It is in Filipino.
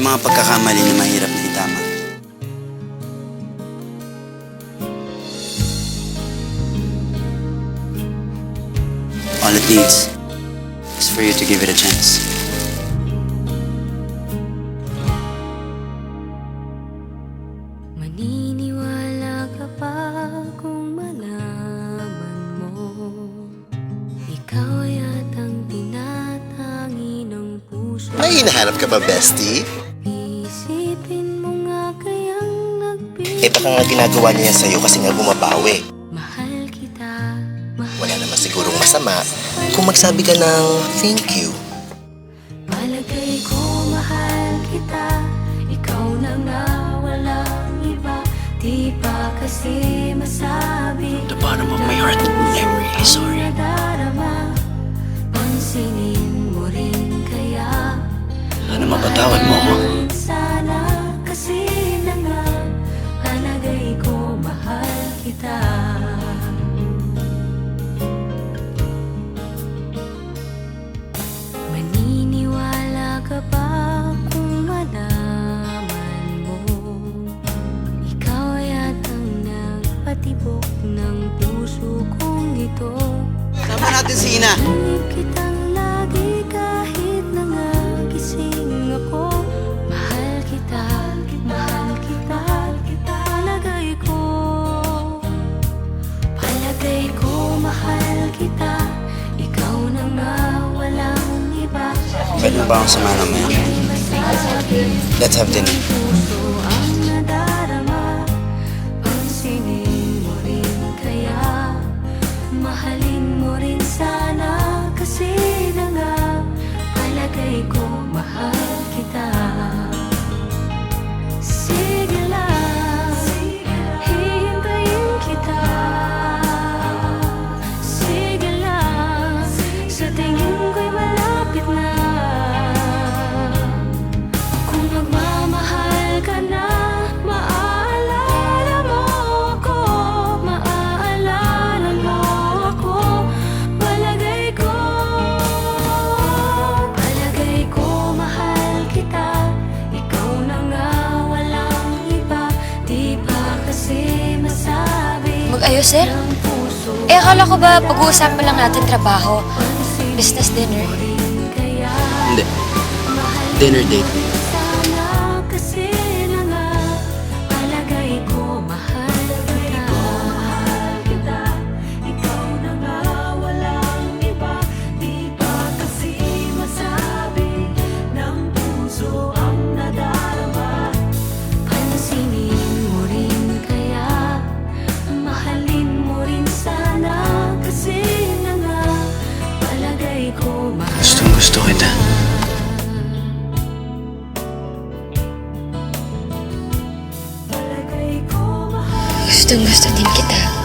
mga pagkakamali na mahirap na itama. All it needs is for you to give it a chance. Maniniwala ka pa kung malaman mo Ikaw yatang tinatangi ng puso May hinahanap ka ba, bestie? Eh baka nga ginagawa niya yan sa'yo kasi nga bumabawi. Mahal kita, mahal Wala naman sigurong masama kung magsabi ka ng thank you. Palagay ko mahal kita Ikaw na nga walang iba Di pa kasi masabi The bottom of my heart, I'm really sorry. Nagpatibok ng puso kong ito Sama natin si Ina. Kitang lagi kahit nangagising ako Mahal kita, mahal kita, palagay ko Palagay ko mahal kita Ikaw na nga walang iba Pwede mo ba akong samahan mamaya? Let's have dinner. Palagay ko mahal sir? Eh, akala ko ba pag-uusapan lang natin trabaho? Business dinner? Hindi. Dinner date. Gustong gusto kita. Gustong gusto din kita.